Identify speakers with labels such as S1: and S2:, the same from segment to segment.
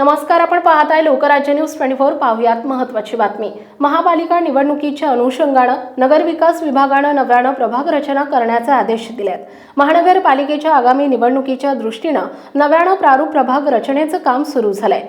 S1: नमस्कार आपण पाहत आहे लोकराज्य न्यूज ट्वेंटी फोर. पाहुयात महत्वाची बातमी. महापालिका निवडणुकीच्या अनुषंगानं नगरविकास विभागानं नव्यानं प्रभाग रचना करण्याचे आदेश दिलेत. महानगरपालिकेच्या आगामी निवडणुकीच्या दृष्टीनं नव्यानं प्रारूप प्रभाग रचनेचं काम सुरू झालंय.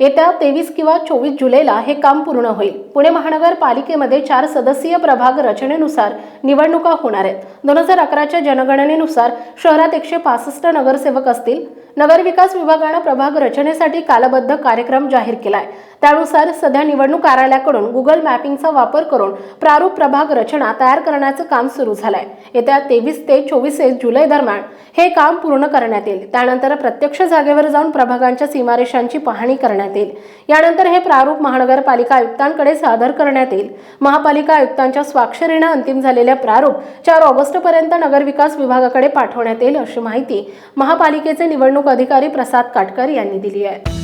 S1: येत्या तेवीस किंवा चोवीस जुलैला हे काम पूर्ण होईल. पुणे महानगरपालिकेमध्ये चार सदस्यीय प्रभाग रचनेनुसार निवडणुका होणार आहेत. दोन हजार अकराच्या जनगणनेनुसार शहरात एकशे पासष्ट नगरसेवक असतील. नगरविकास विभागानं प्रभाग रचनेसाठी कालबद्ध कार्यक्रम जाहीर केलाय. त्यानुसार सध्या निवडणूक कार्यालयाकडून गुगल मॅपिंगचा वापर करून प्रारूप प्रभाग रचना तयार करण्याचं काम सुरू झालंय. येत्या तेवीस ते चोवीस जुलै दरम्यान हे काम पूर्ण करण्यात येईल. त्यानंतर प्रत्यक्ष जागेवर जाऊन प्रभागांच्या सीमारेषांची पाहणी करण्यात येईल. यानंतर हे प्रारूप महानगरपालिका आयुक्तांकडे सादर करण्यात येईल. महापालिका आयुक्तांच्या स्वाक्षरीनं अंतिम झालेले प्रारूप चार ऑगस्टपर्यंत नगरविकास विभागाकडे पाठवण्यात येईल अशी माहिती महापालिकेचे निवडणूक अधिकारी प्रसाद काटकर यांनी दिली आहे.